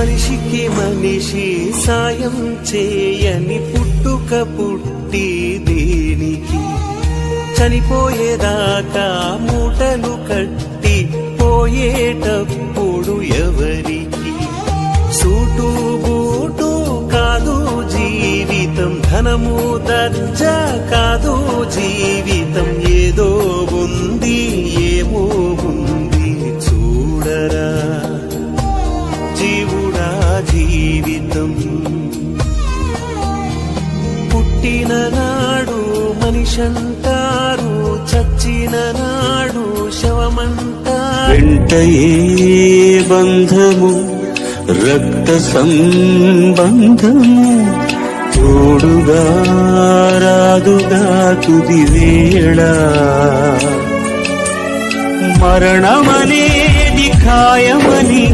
మనిషికి మనిషి సాయం చేయని పుట్టుక పుట్టి దేనికి? చనిపోయేదాకా మూటలు కట్టి పోయేటప్పుడు ఎవరికి? సూటు బూటు కాదు జీవితం ధనము దర్జా కాదు పుట్టిన నాడు మనిషంటారు చచ్చిన నాడు శవమంటారు. వెంట బంధము రక్త సంబంధము తోడుగా రాదుగా తుది వేళ. మరణమనేది ఖాయమని